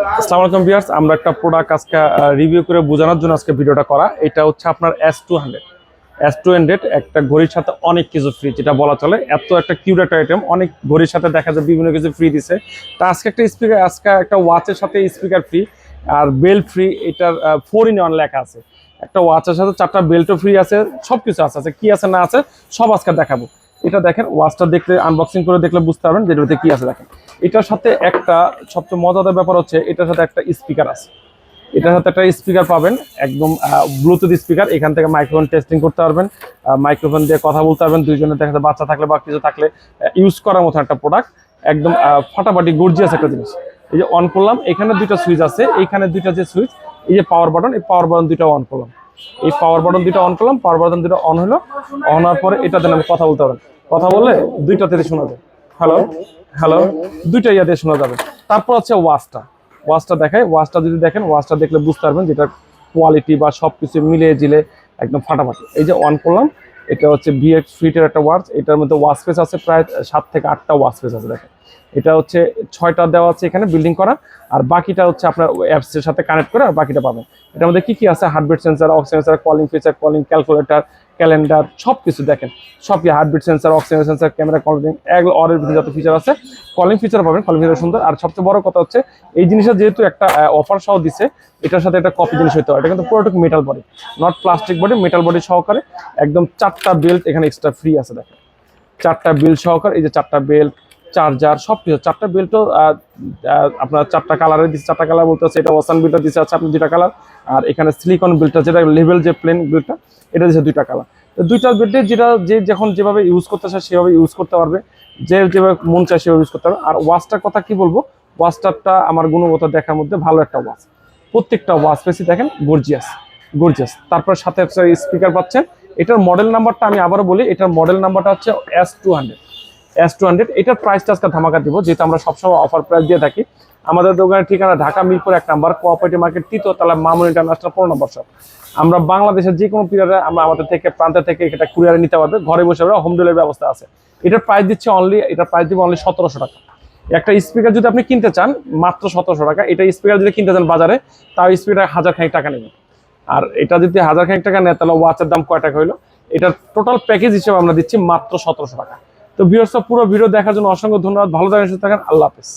আসসালামু আলাইকুম ভিউয়ার্স, আমরা একটা প্রোডাক্ট আজকে রিভিউ করে বোঝানোর জন্য আজকে ভিডিওটা করা। এটা হচ্ছে আপনার S two hundred S two hundred একটা ঘড়ির সাথে অনেক কিছু ফ্রি যেটা বলা চলে। এত একটা কিউট একটা আইটেম অনেক ঘড়ির সাথে দেখা যায় বিভিন্ন কিছু ফ্রি দিছে। তা আজকে একটা স্পিকার আজকে একটা ওয়াচের সাথে স্পিকার ফ্রি আর বেল্ট ফ্রি এটার ফোর ইন ওয়ান লেখা আছে। একটা ওয়াচের সাথে চারটা বেল্টও ফ্রি আছে সব কিছু আছে আছে কি আছে না আছে, সব আজকে দেখাবো। এটা দেখেন, ওয়াচটা দেখলে আনবক্সিং করে দেখলে বুঝতে পারবেন যে এটাতে কি আছে দেখেন। এটার সাথে একটা সবচেয়ে মজাদার ব্যাপার হচ্ছে, এটার সাথে একটা স্পিকার আছে। এটার সাথে একটা স্পিকার পাবেন, একদম ব্লুটুথ স্পিকার এখান থেকে মাইক্রোফোন টেস্টিং করতে পারবেন মাইক্রোফোন দিয়ে কথা বলতে পারবেন দুইজনে দেখা যায় বাচ্চা থাকলে বা কিছু থাকলে ইউজ করার মতো একটা প্রোডাক্ট একদম ফাটাফাটি গর্জিয়াস একটা জিনিস। এই যে অন করলাম, এখানে দুইটা সুইচ আছে এইখানে দুইটা যে সুইচ এই যে পাওয়ার বাটন এই পাওয়ার বাটন দুইটা অন করলাম। এই পাওয়ার বাটন দুটো অন করলাম পাওয়ার বাটন দুটো অন হলো। অন হওয়ার পরে এটাতে আমি কথা বলতে পারবেন কথা বললে দুইটাতে শোনা যায়। হ্যালো হ্যালো দুইটা ইয়াতে শোনা যাবে। তারপর হচ্ছে ওয়াস্টা ওয়াচটা দেখায় ওয়াস্টা যদি দেখেন ওয়াশটা দেখলে বুঝতে পারবেন যেটা কোয়ালিটি বা সব কিছু মিলিয়ে জিলে একদম ফাটাফাটি। এই যে অন করলাম এটা হচ্ছে বিএক্স ফিটের একটা ওয়াচ এটার মধ্যে ওয়াচ আছে প্রায় সাত থেকে আটটা ওয়াচ আছে, দেখেন। এটা হচ্ছে ছয়টা দেওয়া আছে এখানে বিল্ডিং করা, আর বাকিটা হচ্ছে আপনার অ্যাপসের সাথে কানেক্ট করে আর বাকিটা পাবেন। এটার মধ্যে কী কী আছে? Heartbeat sensor oxygen sensor calling feature calling calculator calendar সব কিছু দেখেন। সব কি heartbeat sensor oxygen sensor camera calling অরের ভিতরে যত ফিচার আছে কলিং ফিচার পাবেন কলিং ফিচার সুন্দর। আর সবচেয়ে বড় কথা হচ্ছে, এই জিনিসটা যেহেতু একটা অফার সহ দিছে, এটার সাথে একটা কপি জিনিস হইতে হয় এটা কিন্তু পুরোটুকু metal body not plastic body metal body সহকারে একদম চারটা বেল্ট এখানে এক্সট্রা ফ্রি আছে, দেখেন। চারটা বেল্ট সহকারে, এই যে চারটা বেল্ট চার্জার সব কিছু চারটা বেল্টও আপনার চারটা কালারের দিচ্ছে চারটা কালার বলতে হচ্ছে এটা ওয়াসান বিলটা দিচ্ছে আছে আপনি দুইটা কালার আর এখানে সিলিকন বিলটা যেটা লেভেল যে প্লেন বিলটা এটা দিচ্ছে দুইটা কালার দুইটা বেল্টে যেটা, যে যখন যেভাবে ইউজ করতে চায়, সেভাবে ইউজ করতে পারবে। যে যেভাবে মন চায়, সেভাবে ইউজ করতে পারবে। আর ওয়াচটার কথা কি বলব? ওয়াচটারটা আমার গুণগত দেখার মধ্যে ভালো একটা ওয়াচ প্রত্যেকটা ওয়াচ পেসি দেখেন গর্জিয়াস গর্জিয়াস তারপর সাথে স্পিকার পাচ্ছেন। এটার মডেল নাম্বারটা আমি আবারও বলি, এটার মডেল নাম্বারটা হচ্ছে S two hundred S two hundred এটার প্রাইসটা আজকে ধামাকা দিব, যেহেতু আমরা সবসময় অফার প্রাইস দিয়ে থাকি। আমাদের দোকানের ঠিকানা ঢাকা মিরপুর এক নাম্বার কোঅপারেটিভ মার্কেট তৃতীয় তালা মামুন ইন্টারন্যাশনাল পনেরো নম্বর শপ আমরা বাংলাদেশের যে কোনো পিরিয়ডে আমরা আমাদের থেকে, প্রান্ত থেকে এটা কুরিয়ারে নিতে পারবে, ঘরে বসে হোম ডেলিভারি ব্যবস্থা আছে। এটার প্রাইস দিচ্ছে অনলি এটার প্রাইস দিব অনলি সতেরোশো টাকা। একটা স্পিকার যদি আপনি কিনতে চান, মাত্র সতেরোশো টাকা, এটা স্পিকার যদি কিনতে চান বাজারে, তাও স্পিকার হাজার খানিক টাকা নেবে। আর এটা যদি হাজার খানিক টাকা নেয়, তাহলে ওয়াচের দাম কয় টাকা হইল? এটার টোটাল প্যাকেজ হিসেবে আমরা দিচ্ছি মাত্র সতেরোশো টাকা। তো ভিউয়ার্স পুরো ভিডিও দেখার জন্য অসংখ্য ধন্যবাদ। ভালো থাকেন সুস্থ থাকেন। আল্লাহ হাফেজ।